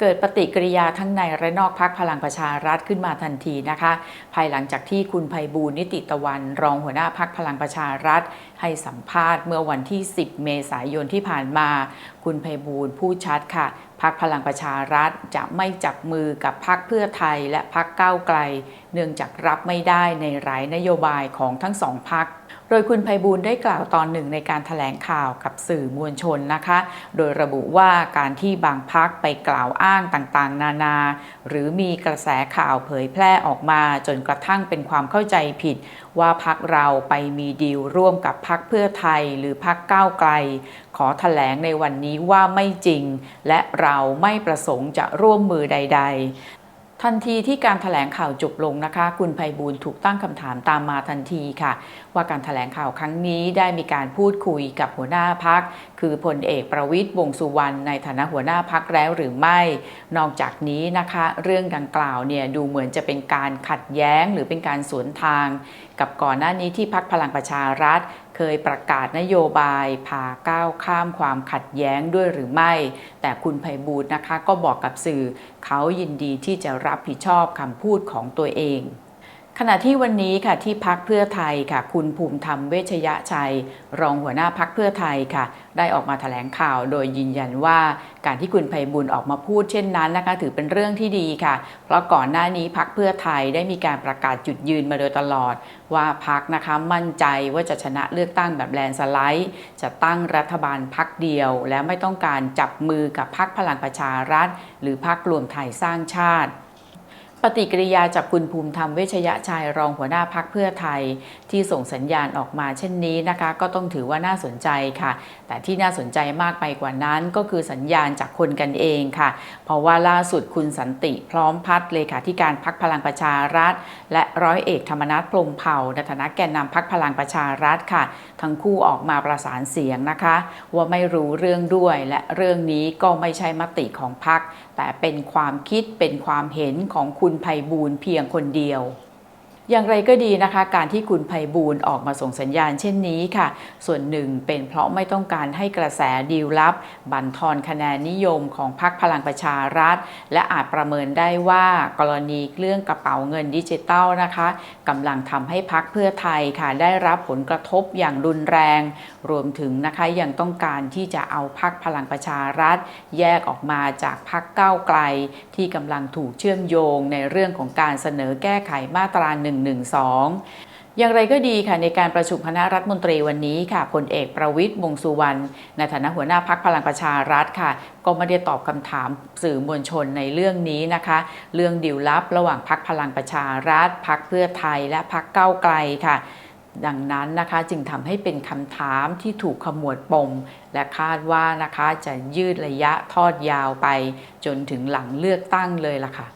เกิดปฏิกิริยาทั้งในและนอกพักพลังประชารัฐขึ้นมาทันทีนะคะ ภายหลังจากที่คุณภัยบูลนิติตะวัน รองหัวหน้าพักพลังประชารัฐ ให้สัมภาษณ์เมื่อวันที่ 10 เมษายนที่ผ่านมา คุณภัยบูลย์พูดชัดค่ะพักพลังประชารัฐจะไม่จับมือกับพักเพื่อไทยและพักก้าวไกล เนื่องจากรับไม่ได้ในหลายนโยบายของทั้งสองพัก โดยคุณภัยบูลได้กล่าวตอนหนึ่งในการถแถลงข่าวกับสื่อมวลชนนะคะ โดยระบุว่าการที่บางพักไปกล่าวอ้างต่างๆ นานา หรือมีกระแสข่าวเผยแพร่ออกมาจนกระทั่งเป็นความเข้าใจผิด ว่าพักเราไปมีดีลร่วมกับพักเพื่อไทยหรือพักก้าวไกล ขอถแถลงในวันนี้ว่าไม่จริง และเราไม่ประสงค์จะร่วมมือใด ๆ ทันทีที่การถแถลงข่าวจบลงนะคะ คุณภัยบูลถูกตั้งคำถามตามมาทันทีค่ะ ว่าการถแถลงข่าวครั้งนี้ได้มีการพูดคุยกับหัวหน้าพัก คือพลเอกประวิทย์วงสุวรรณในฐานะหัวหน้าพักแล้วหรือไม่ นอกจากนี้นะคะ เรื่องดังกล่าวเนี่ยดูเหมือนจะเป็นการขัดแย้งหรือเป็นการสวนทาง กับก่อนหน้านี้ที่พักพลังประชารัฐ เคยประกาศนโยบายพาก้าวข้ามความขัดแย้งด้วยหรือไม่ แต่คุณภัยบูลนะคะก็บอกกับสื่อ เขายินดีที่จะรับผิดชอบคำพูดของตัวเอง ขณะที่วันนี้ค่ะที่พักเพื่อไทยค่ะ คุณภูมิธรรมเวชยชัย รองหัวหน้าพักเพื่อไทยค่ะ ได้ออกมาแถลงข่าวโดยยืนยันว่าการที่คุณภัยบุญออกมาพูดเช่นนั้นนะคะ ถือเป็นเรื่องที่ดีค่ะ เพราะก่อนหน้านี้พักเพื่อไทยได้มีการประกาศจุดยืนมาโดยตลอด ว่าพักนะคะมั่นใจว่าจะชนะเลือกตั้งแบบแลนสไลด์จะตั้งรัฐบาลพักเดียว และไม่ต้องการจับมือกับพักพลังประชารัฐ หรือพักรวมไทยสร้างชาติ ปฏิกิริยาจากคุณภูมิธรรมเวชยชัยรองหัวหน้าพักเพื่อไทย ที่ส่งสัญญาณออกมาเช่นนี้นะคะ ก็ต้องถือว่าน่าสนใจค่ะ แต่ที่น่าสนใจมากไปกว่านั้นก็คือสัญญาณจากคนกันเองค่ะ เพราะว่าล่าสุดคุณสันติพร้อมพัฒน์เลขาธิการพักพลังประชารัฐ และร้อยเอกธรรมนัฐพรมเผ่าในฐานะแกนนำพักพลังประชารัฐค่ะ ทั้งคู่ออกมาประสานเสียงนะคะ ว่าไม่รู้เรื่องด้วย และเรื่องนี้ก็ไม่ใช่มติของพักแต่เป็นความคิดเป็นความเห็นของคุณณภัยบูลเพียงคนเดียว อย่างไรก็ดีนะคะ การที่คุณภัยบูลย์ออกมาส่งสัญญาณเช่นนี้ค่ะ ส่วนหนึ่งเป็นเพราะไม่ต้องการให้กระแสดีลลับ บั่นทอนคะแนนนิยมของพรรคพลังประชารัฐ และอาจประเมินได้ว่ากรณีเรื่องกระเป๋าเงินดิจิตัลนะคะกำลังทำให้พรรคเพื่อไทยค่ะได้รับผลกระทบอย่างรุนแรง รวมถึงนะคะยังต้องการที่จะเอาพรรคพลังประชารัฐ แยกออกมาจากพรรคก้าวไกล ที่กำลังถูกเชื่อมโยงในเรื่องของการเสนอแก้ไขมาตรา1นึอย่างไรก็ดีค่ะในการประชุมคณะรัฐมนตรีวันนี้ค่ะพลเอกประวิตยวงสุวรรณในฐานะหัวหน้าพักพลังประชารัฐค่ะ ก็ไม่ได้ตอบคำถามสื่อมวลชนในเรื่องนี้นะคะ เรื่องดิวลับระหว่างพักพลังประชารัฐพักเพื่อไทยและพักเก้าวไกลค่ะ ดังนั้นนะคะจึงทำให้เป็นคำถามที่ถูกขมวดปม และคาดว่านะคะจะยืดระยะทอดยาวไป จนถึงหลังเลือกตั้งเลยล่ะค่ะ